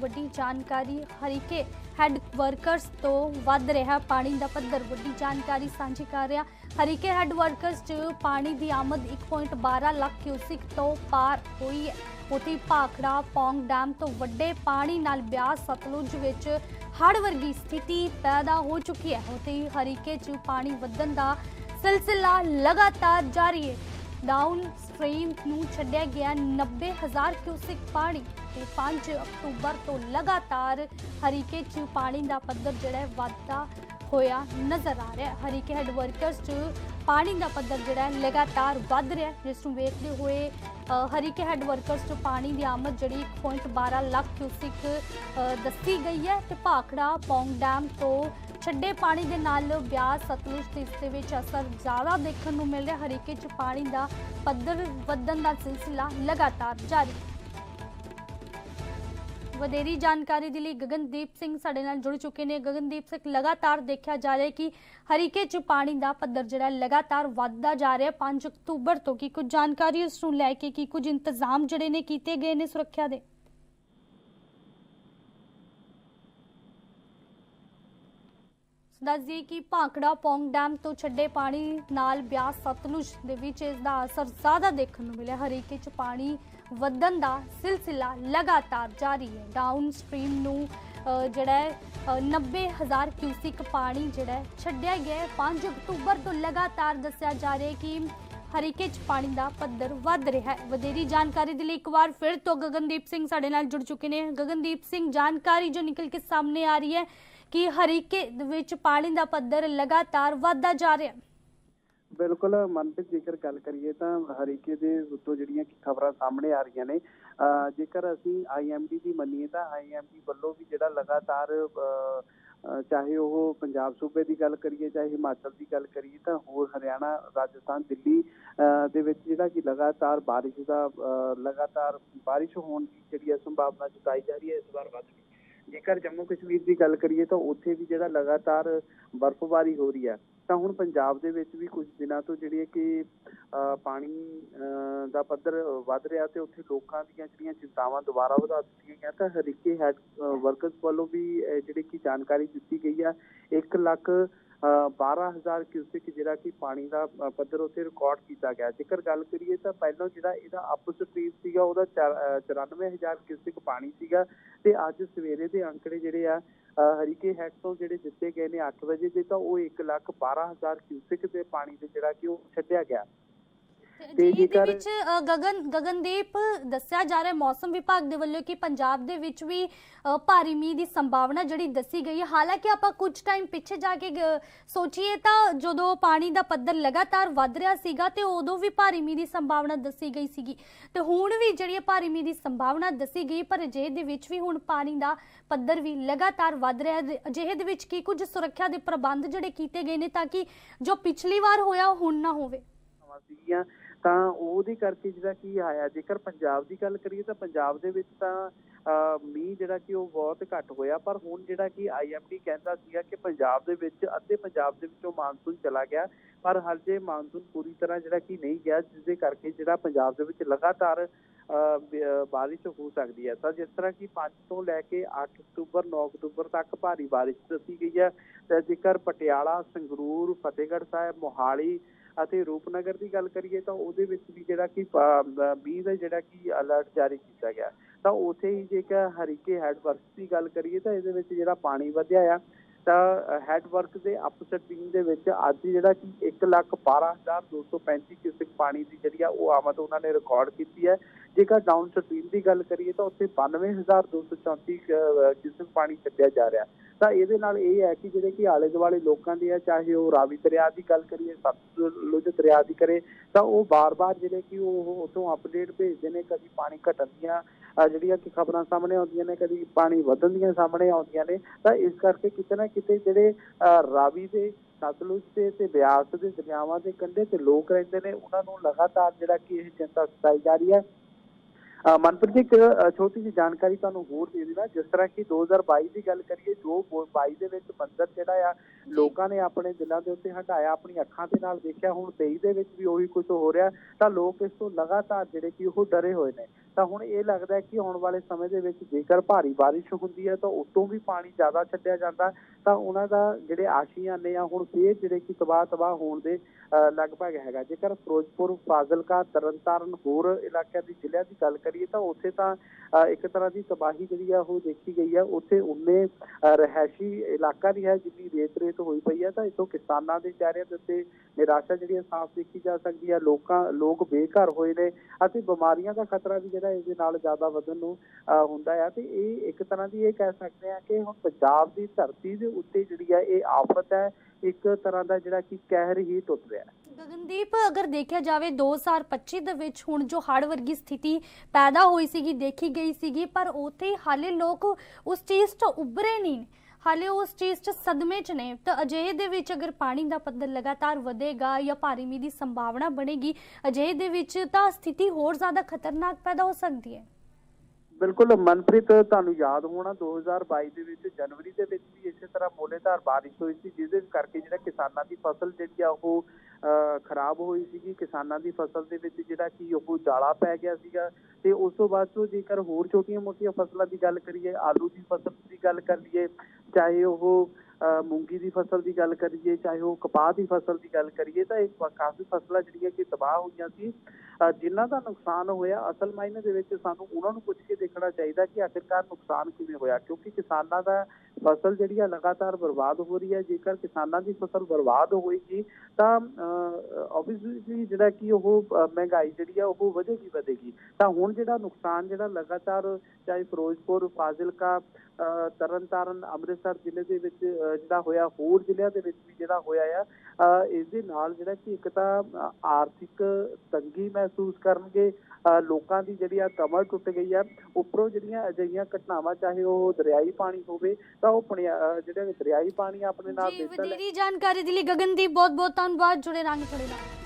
ਵੱਡੀ ਜਾਣਕਾਰੀ, Harike head workers ਤੋਂ ਵੱਧ ਰਿਹਾ ਪਾਣੀ ਦਾ ਪੱਧਰ, ਵੱਡੀ ਜਾਣਕਾਰੀ ਸਾਂਝੀ ਕਰ ਰਿਹਾ। ਹਰੀਕੇ ਹੈੱਡ ਵਰਕਰਸ 'ਚ ਪਾਣੀ ਦੀ ਆਮਦ 1.12 ਲੱਖ ਕਿਊਸਿਕ ਤੋਂ ਪਾਰ ਹੋਈ ਹੈ। ਉਥੇ ਭਾਖੜਾ, ਪੌਂਗ ਡੈਮ ਤੋਂ ਵੱਡੇ ਪਾਣੀ ਨਾਲ ਬਿਆਸ ਸਤਲੁਜ ਵਿੱਚ ਹੜ੍ਹ ਵਰਗੀ ਸਥਿਤੀ ਪੈਦਾ ਹੋ ਚੁੱਕੀ ਹੈ। ਉਥੇ ਹਰੀਕੇ 'ਚ ਪਾਣੀ ਵਧਣ ਦਾ ਸਿਲਸਿਲਾ ਲਗਾਤਾਰ ਜਾਰੀ ਹੈ। ਡਾਊਨ ਸਟ੍ਰੀਮ ਨੂੰ ਛੱਡਿਆ ਗਿਆ 90000 ਕਿਊਸਿਕ ਪਾਣੀ ਤੇ 5 ਅਕਤੂਬਰ ਤੋਂ ਲਗਾਤਾਰ ਹਰੀਕੇ 'ਚ ਪਾਣੀ ਦਾ ਪੱਧਰ ਜਿਹੜਾ ਹੈ ਵਧਦਾ ਹੋਇਆ ਨਜ਼ਰ ਆ ਰਿਹਾ ਹੈ। ਹਰੀਕੇ ਹੈੱਡ ਵਰਕਰਸ 'ਚ ਪਾਣੀ ਦਾ ਪੱਧਰ ਜਿਹੜਾ ਹੈ ਲਗਾਤਾਰ ਵੱਧ ਰਿਹਾ ਜਿਸ ਨੂੰ ਵੇਖਦੇ ਹੋਏ ਹਰੀਕੇ ਹੈੱਡ ਵਰਕਰਸ 'ਚ ਪਾਣੀ ਦੀ ਆਮਦ ਜਿਹੜੀ 1.12 ਲੱਖ ਕਿਊਸਿਕ ਦੱਸੀ ਗਈ ਹੈ ਤੇ ਭਾਖੜਾ, ਪੌਂਗ ਡੈਮ ਤੋਂ ਛੱਡੇ ਪਾਣੀ ਦੇ ਨਾਲ ਬਿਆਸ ਸਤਲੁਜ ਤੇ ਇਸ ਦੇ ਵਿੱਚ ਅਸਰ ਜ਼ਿਆਦਾ ਦੇਖਣ ਨੂੰ ਮਿਲ ਰਿਹਾ। ਹਰੀਕੇ 'ਚ ਪਾਣੀ ਦਾ ਪੱਧਰ ਵਧਣ ਦਾ ਸਿਲਸਿਲਾ ਲਗਾਤਾਰ ਜਾਰੀ। ਵਧੇਰੀ ਜਾਣਕਾਰੀ ਦੇ ਲਈ ਗਗਨਦੀਪ ਸਿੰਘ ਸਾਡੇ ਨਾਲ ਜੁੜ ਚੁੱਕੇ ਨੇ। ਗਗਨਦੀਪ ਸਿੰਘ, ਲਗਾਤਾਰ ਦੇਖਿਆ ਜਾ ਰਿਹਾ ਕਿ ਹਰੀਕੇ 'ਚ ਪਾਣੀ ਦਾ ਪੱਧਰ ਜਿਹੜਾ ਲਗਾਤਾਰ ਵੱਧਦਾ ਜਾ ਰਿਹਾ। ਹੈ 5 ਅਕਤੂਬਰ ਤੋਂ ਕੀ ਕੁਝ ਜਾਣਕਾਰੀ ਉਸ ਨੂੰ ਲੈ ਕੇ ਕੀ ਕੁਝ ਇੰਤਜ਼ਾਮ ਜਿਹੜੇ ਨੇ ਕੀਤੇ ਗਏ ਨੇ ਸੁਰੱਖਿਆ ਦੇ? ਦੱਸ ਦਈਏ ਕਿ ਭਾਂਕੜਾ ਪੌਂਗ ਡੈਮ ਤੋਂ ਛੱਡੇ ਪਾਣੀ ਨਾਲ ਬਿਆਸ ਸਤਲੁਜ ਦੇ ਵਿੱਚ ਇਸ ਦਾ ਅਸਰ ਜ਼ਿਆਦਾ ਦੇਖਣ ਨੂੰ ਮਿਲਿਆ। ਹਰੀਕੇ 'ਚ ਪਾਣੀ ਵਧਣ ਦਾ ਸਿਲਸਿਲਾ ਲਗਾਤਾਰ ਜਾਰੀ ਹੈ। ਡਾਊਨ ਸਟ੍ਰੀਮ ਨੂੰ ਜਿਹੜਾ ਹੈ ਅ, 90000 ਕਿਊਸਿਕ ਪਾਣੀ ਜਿਹੜਾ ਛੱਡਿਆ ਗਿਆ ਹੈ। 5 ਅਕਤੂਬਰ ਤੋਂ ਲਗਾਤਾਰ ਦੱਸਿਆ ਜਾ ਰਿਹਾ ਹੈ ਕਿ ਹਰੀਕੇ 'ਚ ਪਾਣੀ ਦਾ ਪੱਧਰ ਵੱਧ ਰਿਹਾ ਹੈ। ਵਧੇਰੀ ਜਾਣਕਾਰੀ ਦੇ ਲਈ ਇੱਕ ਵਾਰ ਫਿਰ ਤੋਂ ਗਗਨਦੀਪ ਸਿੰਘ ਸਾਡੇ ਨਾਲ ਜੁੜ ਚੁੱਕੇ ਨੇ। ਗਗਨਦੀਪ ਸਿੰਘ ਜਾਣਕਾਰੀ ਜੋ ਨਿਕਲ ਕੇ ਸਾਹਮਣੇ ਆ ਰਹੀ ਹੈ ਕਿ ਹਰੀਕੇ ਵਿੱਚ ਪਾਣੀ ਦਾ ਪੱਧਰ ਲਗਾਤਾਰ ਵੱਧਦਾ ਜਾ ਰਿਹਾ ਹੈ। ਬਿਲਕੁਲ ਮਨਪ੍ਰੀਤ ਜੇਕਰ ਗੱਲ ਕਰੀਏ ਤਾਂ ਹਰੀਕੇ ਦੇ ਉੱਤੋਂ ਜਿਹੜੀਆਂ ਖਬਰਾਂ ਸਾਹਮਣੇ ਆ ਰਹੀਆਂ ਨੇ ਜੇਕਰ ਅਸੀਂ ਆਈਐਮਡੀ ਦੀ ਮੰਨੀਏ ਤਾਂ ਆਈਐਮਡੀ ਵੱਲੋਂ ਵੀ ਜਿਹੜਾ ਲਗਾਤਾਰ ਚਾਹੇ ਉਹ ਪੰਜਾਬ ਸੂਬੇ ਦੀ ਗੱਲ ਕਰੀਏ ਚਾਹੇ ਹਿਮਾਚਲ ਦੀ ਗੱਲ ਕਰੀਏ ਤਾਂ ਹੋਰ ਹਰਿਆਣਾ ਰਾਜਸਥਾਨ ਦਿੱਲੀ ਅਹ, ਦੇ ਵਿੱਚ ਜਿਹੜਾ ਕਿ ਲਗਾਤਾਰ ਬਾਰਿਸ਼ ਦਾ ਲਗਾਤਾਰ ਬਾਰਿਸ਼ ਹੋਣ ਦੀ ਜਿਹੜੀ ਹੈ ਸੰਭਾਵਨਾ ਜਤਾਈ ਜਾ ਰਹੀ ਹੈ ਇਸ ਵਾਰ ਵੱਧ ਗਈ ਜੇਕਰ ਜੰਮੂ ਕਸ਼ਮੀਰ ਦੀ ਗੱਲ ਕਰੀਏ ਤਾਂ ਉੱਥੇ ਵੀ ਜਿਹੜਾ ਲਗਾਤਾਰ ਬਰਫ਼ਬਾਰੀ ਹੋ ਰਹੀ ਹੈ ਤਾਂ ਹੁਣ ਪੰਜਾਬ ਦੇ ਵਿੱਚ ਵੀ ਕੁਝ ਦਿਨਾਂ ਤੋਂ ਜਿਹੜੀ ਹੈ ਕਿ ਅਹ, ਪਾਣੀ ਅਹ, ਦਾ ਪੱਧਰ ਵੱਧ ਰਿਹਾ ਤੇ ਉੱਥੇ ਲੋਕਾਂ ਦੀਆਂ ਜਿਹੜੀਆਂ ਚਿੰਤਾਵਾਂ ਦੁਬਾਰਾ ਵਧਾ ਦਿੱਤੀਆਂ ਗਈਆਂ ਤਾਂ ਹਰੀਕੇ ਹੈਡ ਵਰਕਰਸ ਵੱਲੋਂ ਵੀ ਜਿਹੜੀ ਕਿ ਜਾਣਕਾਰੀ ਦਿੱਤੀ ਗਈ ਆ 1 ਲੱਖ 12000 ਕਿਊਸਿਕ ਜਿਹੜਾ ਕਿ ਪਾਣੀ ਦਾ ਪੱਧਰ ਉੱਥੇ ਰਿਕਾਰਡ ਕੀਤਾ ਗਿਆ। ਜੇਕਰ ਗੱਲ ਕਰੀਏ ਤਾਂ ਪਹਿਲਾਂ ਜਿਹੜਾ ਇਹਦਾ ਅਪ ਸਟ੍ਰੀਮ ਸੀਗਾ ਉਹਦਾ ਚਾਰ- ਅਹ, 94000 ਕਿਊਸਿਕ ਪਾਣੀ ਸੀਗਾ ਤੇ ਅੱਜ ਸਵੇਰੇ ਦੇ ਅੰਕੜੇ ਜਿਹੜੇ ਆ ਅਹ, ਹਰੀਕੇ ਹੈਡ ਤੋਂ ਜਿਹੜੇ ਦਿੱਤੇ ਗਏ ਨੇ 8 ਵਜੇ ਦੇ ਤਾਂ ਉਹ 1 ਲੱਖ 12000 ਕਿਊਸਿਕ ਦੇ ਪਾਣੀ ਦੇ ਜਿਹੜਾ ਕਿ ਉਹ ਛੱਡਿਆ ਗਿਆ। ਤੇ ਤੇ ਜੀ ਦੇ ਜੇਕਰ- ਵਿੱਚ ਅ, ਗਗਨ ਗਗਨਦੀਪ ਦੱਸਿਆ ਜਾ ਰਿਹਾ ਹੈ ਮੌਸਮ ਵਿਭਾਗ ਦੇ ਵੱਲੋਂ ਕਿ ਪੰਜਾਬ ਦੇ ਵਿੱਚ ਵੀ ਅ, ਭਾਰੀ ਮੀਂਹ ਦੀ ਸੰਭਾਵਨਾ ਜਿਹੜੀ ਦੱਸੀ ਗਈ ਹੈ। ਹਾਲਾਂਕਿ ਆਪਾਂ ਕੁਝ ਟਾਈਮ ਪਿੱਛੇ ਜਾ ਕੇ ਗ- ਸੋਚੀਏ ਤਾਂ ਜਦੋਂ ਪਾਣੀ ਦਾ ਪੱਧਰ ਲਗਾਤਾਰ ਵੱਧ ਰਿਹਾ ਸੀਗਾ ਤੇ ਉਦੋਂ ਵੀ ਭਾਰੀ ਮੀਂਹ ਦੀ ਸੰਭਾਵਨਾ ਦੱਸੀ ਗਈ ਸੀਗੀ। ਤੇ ਹੁਣ ਵੀ ਜਿਹੜੀ ਹੈ ਭਾਰੀ ਮੀਂਹ ਦੀ ਸੰਭਾਵਨਾ ਦੱਸੀ ਗਈ ਪਰ ਅਜਿਹੇ ਦੇ ਵਿੱਚ ਵੀ ਹੁਣ ਪਾਣੀ ਦਾ ਪੱਧਰ ਵੀ ਲਗਾਤਾਰ ਵੱਧ ਰਿਹਾ ਹੈ। ਅਜਿਹੇ ਦੇ ਵਿੱਚ ਕੀ ਕੁਝ ਸੁਰੱਖਿਆ ਦੇ ਪ੍ਰਬੰਧ ਜਿਹੜੇ ਕੀਤੇ ਗਏ ਨੇ ਤਾਂ ਕਿ ਜੋ ਪਿਛਲੀ ਵਾਰ ਹੋਇਆ ਉਹ ਹੁਣ ਨਾ ਹੋਵੇ? ਸੀਗੀਆਂ। ਤਾਂ ਉਹਦੇ ਕਰਕੇ ਜਿਹੜਾ ਕੀ ਆਇਆ, ਜੇਕਰ ਪੰਜਾਬ ਦੀ ਗੱਲ ਕਰੀਏ ਤਾਂ ਪੰਜਾਬ ਦੇ ਵਿੱਚ ਤਾਂ ਮੀਂਹ ਜਿਹੜਾ ਕਿ ਉਹ ਬਹੁਤ ਘੱਟ ਹੋਇਆ, ਪਰ ਹੁਣ ਜਿਹੜਾ ਕਿ ਆਈਐਮਡੀ ਕਹਿੰਦਾ ਸੀਗਾ ਕਿ ਪੰਜਾਬ ਦੇ ਵਿੱਚ ਅੱਧੇ ਪੰਜਾਬ ਦੇ ਵਿੱਚੋਂ ਮਾਨਸੂਨ ਚਲਾ ਗਿਆ, ਪਰ ਹਾਲੇ ਮਾਨਸੂਨ ਪੂਰੀ ਤਰ੍ਹਾਂ ਜਿਹੜਾ ਕਿ ਨਹੀਂ ਗਿਆ ਜਿਸ ਦੇ ਕਰਕੇ ਜਿਹੜਾ ਪੰਜਾਬ ਦੇ ਵਿੱਚ ਲਗਾਤਾਰ ਬਾਰਿਸ਼ ਹੋ ਸਕਦੀ ਹੈ। ਤਾਂ ਜਿਸ ਤਰ੍ਹਾਂ ਕਿ 5 ਤੋਂ ਲੈ ਕੇ 8 ਅਕਤੂਬਰ 9 ਅਕਤੂਬਰ ਤੱਕ ਭਾਰੀ ਬਾਰਿਸ਼ ਦੱਸੀ ਗਈ ਹੈ। ਤੇ ਜੇਕਰ ਪਟਿਆਲਾ, ਸੰਗਰੂਰ, ਫਤਿਹਗੜ੍ਹ ਸਾਹਿਬ, ਮੋਹਾਲੀ ਅਤੇ ਰੂਪਨਗਰ ਦੀ ਗੱਲ ਕਰੀਏ ਤਾਂ ਉਹਦੇ ਵਿੱਚ ਵੀ ਜਿਹੜਾ ਕਿ ਮੀਂਹ ਦਾ ਜਿਹੜਾ ਕਿ ਅਲਰਟ ਜਾਰੀ ਕੀਤਾ ਗਿਆ। ਤਾਂ ਉਥੇ ਹੀ ਜੇਕਰ ਹਰੀਕੇ ਹੈਡ ਦੀ ਗੱਲ ਕਰੀਏ ਤਾਂ ਇਹਦੇ ਵਿੱਚ ਜਿਹੜਾ ਪਾਣੀ ਵਧਿਆ ਆ, ਤਾਂ ਹੈਡਵਰਕ ਦੇ ਅਪਸੈਟ ਟੀਮ ਦੇ ਵਿੱਚ ਅੱਜ ਜਿਹੜਾ ਕਿ 112235 ਕਿਊਸਿਕ ਪਾਣੀ ਦੀ ਜਿਹੜੀ ਆ ਉਹ ਆਮਦ ਉਹਨਾਂ ਨੇ ਰਿਕਾਰਡ ਕੀਤੀ ਹੈ। ਜੇਕਰ ਡਾਊਨ ਸਟ੍ਰੀਮ ਦੀ ਗੱਲ ਕਰੀਏ ਤਾਂ ਉੱਥੇ 92234 ਕਿਊਸਿਕ ਪਾਣੀ ਛੱਡਿਆ ਜਾ ਰਿਹਾ। ਤਾਂ ਇਹਦੇ ਨਾਲ ਇਹ ਹੈ ਕਿ ਜਿਹੜੇ ਕਿ ਆਲੇ ਦੁਆਲੇ ਲੋਕਾਂ ਦੀ ਆ, ਚਾਹੇ ਉਹ ਰਾਵੀ ਦਰਿਆ ਦੀ ਗੱਲ ਕਰੀਏ, ਸਤਲੁਜ ਦਰਿਆ ਦੀ ਕਰੇ, ਤਾਂ ਉਹ ਬਾਰ-ਬਾਰ ਜਿਹੜੇ ਕਿ ਉਹ ਉਤੋਂ ਅਪਡੇਟ ਭੇਜਦੇ ਨੇ, ਕਦੀ ਪਾਣੀ ਘਟਣ ਦੀਆਂ ਜਿਹੜੀਆਂ ਕਿ ਖਬਰਾਂ ਸਾਹਮਣੇ ਆਉਂਦੀਆਂ ਨੇ, ਕਦੀ ਪਾਣੀ ਵਧਣ ਦੀਆਂ ਸਾਹਮਣੇ ਆਉਂਦੀਆਂ ਨੇ, ਤਾਂ ਇਸ ਕਰਕੇ ਕਿਤੇ ਨਾ ਕਿਤੇ ਜਿਹੜੇ ਅਹ ਰਾਵੀ ਦੇ, ਸਤਲੁਜ ਤੇ ਤੇ ਬਿਆਸ ਦੇ ਦਰਿਆਵਾਂ ਦੇ ਕੰਢੇ ਤੇ ਲੋਕ ਰਹਿੰਦੇ ਨੇ, ਉਹਨਾਂ ਨੂੰ ਲਗਾਤਾਰ ਜਿਹੜਾ ਕਿ ਇਹ ਚਿੰਤਾ ਸਤਾਈ ਜਾ ਰਹੀ ਹੈ। ਮਨਪ੍ਰੀਤ ਜੀ, ਇੱਕ ਛੋਟੀ ਜਿਹੀ ਜਾਣਕਾਰੀ ਤੁਹਾਨੂੰ ਹੋਰ ਦੇ ਦੇਣਾ ਜਿਸ ਤਰ੍ਹਾਂ ਕਿ 2022 ਦੀ ਗੱਲ ਕਰੀਏ ਜੋ 22 ਦੇ ਵਿੱਚ ਮੰਦਰ ਜਿਹੜਾ ਆ ਲੋਕਾਂ ਨੇ ਆਪਣੇ ਦਿਲਾਂ ਦੇ ਉੱਤੇ ਹਟਾਇਆ ਆਪਣੀ ਅੱਖਾਂ ਦੇ ਨਾਲ ਦੇਖਿਆ ਹੁਣ 23 ਦੇ ਵਿੱਚ ਵੀ ਉਹੀ ਕੁਝ ਹੋ ਰਿਹਾ ਤਾਂ ਲੋਕ ਇਸ ਤੋਂ ਲਗਾਤਾਰ ਜਿਹੜੇ ਕਿ ਉਹ ਡਰੇ ਹੋਏ ਨੇ। ਤਾਂ ਹੁਣ ਇਹ ਲੱਗਦਾ ਹੈ ਕਿ ਆਉਣ ਵਾਲੇ ਸਮੇਂ ਦੇ ਵਿੱਚ ਜੇਕਰ ਭਾਰੀ ਬਾਰਿਸ਼ ਹੁੰਦੀ ਹੈ ਤਾਂ ਉਤੋਂ ਵੀ ਪਾਣੀ ਜ਼ਿਆਦਾ ਛੱਡਿਆ ਜਾਂਦਾ ਤਾਂ ਉਹਨਾਂ ਦਾ ਜਿਹੜੇ ਆਸ਼ੀਆਂ ਨੇ ਆ ਹੁਣ ਫੇਰ ਜਿਹੜੇ ਕਿ ਤਬਾਹ ਤਬਾਹ ਹੋਣ ਦੇ ਅ, ਲਗਭਗ ਹੈਗਾ। ਜੇਕਰ ਫਿਰੋਜ਼ਪੁਰ ਫਾਜ਼ਿਲਕਾ ਤਰਨਤਾਰਨ ਹੋਰ ਇਲਾਕਿਆਂ ਦੀ ਜ਼ਿਲ੍ਹਿਆਂ ਦੀ ਗੱਲ ਕਰੀਏ ਤਾਂ ਉੱਥੇ ਤਾਂ ਅ, ਇੱਕ ਤਰ੍ਹਾਂ ਦੀ ਤਬਾਹੀ ਜਿਹੜੀ ਆ ਉਹ ਦੇਖੀ ਗਈ ਆ। ਉੱਥੇ ਉਨੇ ਅ, ਰਿਹਾਇਸ਼ੀ ਇਲਾਕਾ ਨਹੀਂ ਹੈ ਜਿੰਨੀ ਰੇਤ ਰੇਤ ਹੋਈ ਪਈ ਹੈ ਤਾਂ ਇਥੋਂ ਕਿਸਾਨਾਂ ਦੇ ਚਿਹਰਿਆਂ ਦੇ ਉੱਤੇ ਨਿਰਾਸ਼ਾ ਜਿਹੜੀ ਹੈ ਸਾਫ਼ ਦੇਖੀ ਜਾ ਸਕਦੀ ਹੈ, ਲੋਕਾਂ, ਲੋਕ ਬੇਘਰ ਹੋਏ ਨੇ ਅਤੇ ਬਿਮਾਰੀਆਂ ਦਾ ਖਤਰਾ ਵੀ ਜਿਹੜਾ ਇਸ ਦੇ ਨਾਲ ਜ਼ਿਆਦਾ ਵਧਣ ਨੂੰ ਹੁੰਦਾ ਹੈ ਤੇ ਇਹ ਇੱਕ ਤਰ੍ਹਾਂ ਦੀ ਇਹ ਕਹਿ ਸਕਦੇ ਆ ਕਿ ਹੁਣ ਪੰਜਾਬ ਦੀ ਧਰਤੀ ਦੇ ਉੱਤੇ ਜਿਹੜੀ ਹੈ ਇਹ ਆਫਤ ਹੈ, ਇੱਕ ਤਰ੍ਹਾਂ ਦਾ ਜਿਹੜਾ ਕਿ ਕਹਿਰ ਹੀ ਟੁੱਟ ਰਿਹਾ ਹੈ। ਗਗਨਦੀਪ, ਅਗਰ ਦੇਖਿਆ ਜਾਵੇ 2025 ਦੇ ਵਿੱਚ ਹੁਣ ਜੋ ਹੜ੍ਹ ਵਰਗੀ ਸਥਿਤੀ ਪੈਦਾ ਹੋਈ ਸੀਗੀ, ਦੇਖੀ ਗਈ ਸੀਗੀ, ਪਰ ਉੱਥੇ ਹਾਲੇ ਲੋਕ ਉਸ ਚੀਜ਼ ਤੋਂ ਉੱਭਰੇ ਨਹੀਂ ਹਾਲੇ ਉਸ ਚੀਜ਼ 'ਚ ਸਦਮੇ 'ਚ ਨੇ, ਤਾਂ ਅਜਿਹੇ ਦੇ ਵਿੱਚ ਅਗਰ ਪਾਣੀ ਦਾ ਪੱਧਰ ਲਗਾਤਾਰ ਵਧੇਗਾ ਜਾਂ ਭਾਰੀ ਮੀਂਹ ਦੀ ਸੰਭਾਵਨਾ ਬਣੇਗੀ, ਅਜਿਹੇ ਦੇ ਵਿੱਚ ਤਾਂ ਸਥਿਤੀ ਹੋਰ ਜ਼ਿਆਦਾ ਖਤਰਨਾਕ ਪੈਦਾ ਹੋ ਸਕਦੀ ਹੈ। ਬਿਲਕੁਲ, ਮਨਪ੍ਰੀਤ, ਤੁਹਾਨੂੰ ਯਾਦ ਹੋਣਾ 2022 ਦੇ ਵਿੱਚ ਜਨਵਰੀ ਦੇ ਵਿੱਚ ਵੀ ਇਸੇ ਤਰ੍ਹਾਂ ਮੋਲੇਧਾਰ ਬਾਰਿਸ਼ ਹੋਈ ਸੀ, ਜਿਹਦੇ ਕਰਕੇ ਜਿਹੜਾ ਕਿਸਾਨਾਂ ਦੀ ਫਸਲ ਜਿਹੜੀ ਆ ਉਹ ਖਰਾਬ ਹੋਈ ਸੀਗੀ। ਕਿਸਾਨਾਂ ਦੀ ਫਸਲ ਦੇ ਵਿੱਚ ਜਿਹੜਾ ਕਿ ਉਹ ਜਾਲਾ ਪੈ ਗਿਆ ਸੀਗਾ। ਤੇ ਉਸ ਤੋਂ ਬਾਅਦ ਤੋਂ ਜੇਕਰ ਹੋਰ ਛੋਟੀਆਂ-ਮੋਟੀਆਂ ਫਸਲਾਂ ਦੀ ਗੱਲ ਕਰੀਏ, ਆਲੂ ਦੀ ਫਸਲ ਦੀ ਗੱਲ ਕਰ ਲਈਏ ਚਾਹੇ ਉਹ ਮੂੰਗੀ ਦੀ ਫਸਲ ਦੀ ਗੱਲ ਕਰੀਏ ਚਾਹੇ ਉਹ ਕਪਾਹ ਦੀ ਫਸਲ ਦੀ ਗੱਲ ਕਰੀਏ ਤਾਂ ਇਹ ਕ- ਕਾਫੀ ਫਸਲਾਂ ਜਿਹੜੀਆਂ ਕਿ ਤਬਾਹ ਹੋਈਆਂ ਸੀ। ਅ, ਜਿਨ੍ਹਾਂ ਦਾ ਨੁਕਸਾਨ ਹੋਇਆ ਅਸਲ ਮਾਇਨੇ ਦੇ ਵਿੱਚ ਸਾਨੂੰ ਉਹਨਾਂ ਨੂੰ ਪੁੱਛ ਕੇ ਦੇਖਣਾ ਚਾਹੀਦਾ ਕਿ ਆਖਿਰਕਾਰ ਨੁਕਸਾਨ ਕਿਵੇਂ ਹੋਇਆ ਕਿਉਂਕਿ ਕਿਸਾਨਾਂ ਦਾ ਫਸਲ ਜਿਹੜੀ ਆ ਲਗਾਤਾਰ ਬਰਬਾਦ ਹੋ ਰਹੀ ਹੈ ਜੇਕਰ ਕਿਸਾਨਾਂ ਦੀ ਫਸਲ ਬਰਬਾਦ ਹੋਏਗੀ ਤਾਂ ਆਬਵੀਅਸਲੀ ਜਿਹੜਾ ਕਿ ਉਹ ਮਹਿੰਗਾਈ ਜਿਹੜੀ ਆ ਉਹ ਵਧੇਗੀ ਵਧੇਗੀ। ਤਾਂ ਹੁਣ ਜਿਹੜਾ ਨੁਕਸਾਨ ਜਿਹੜਾ ਲਗਾਤਾਰ ਚਾਹੇ ਫਿਰੋਜ਼ਪੁਰ ਫਾਜ਼ਿਲਕਾ ਤਰਨਤਾਰਨ ਅੰਮ੍ਰਿਤਸਰ ਜ਼ਿਲ੍ਹੇ ਦੇ ਵਿੱਚ ਜਿਹੜਾ ਹੋਇਆ ਹੋਰ ਜ਼ਿਲ੍ਹਿਆਂ ਦੇ ਵਿੱਚ ਵੀ ਜਿਹੜਾ ਹੋਇਆ ਆ ਇਸ ਦੇ ਨਾਲ ਜਿਹੜਾ ਕਿ ਇੱਕ ਤਾਂ ਆਰਥਿਕ ਤੰਗੀ ਮਹਿਸੂਸ ਕਰਨਗੇ ਲੋਕਾਂ ਦੀ ਜਿਹੜੀ ਆ ਕਮਰ ਟੁੱਟ ਗਈ ਆ ਉੱਪਰੋਂ ਜਿਹੜੀਆਂ ਅਜਿਹੀਆਂ ਘਟਨਾਵਾਂ ਚਾਹੇ ਉਹ ਦਰਿਆਈ ਪਾਣੀ ਹੋਵੇ ਤਾਂ ਉਹ ਜਿਹੜੇ ਦਰਿਆਈ ਪਾਣੀ ਆਪਣੇ ਨਾਲ ਜੀ ਬਿਹਤਰ ਵਧੇਰੀ ਜਾਣਕਾਰੀ ਦੇ ਲਈ ਗਗਨਦੀਪ ਬਹੁਤ ਬਹੁਤ ਧੰਨਵਾਦ ਜੁੜੇ ਰੰਗ ਤੁਹਾਡੇ ਨਾਲ।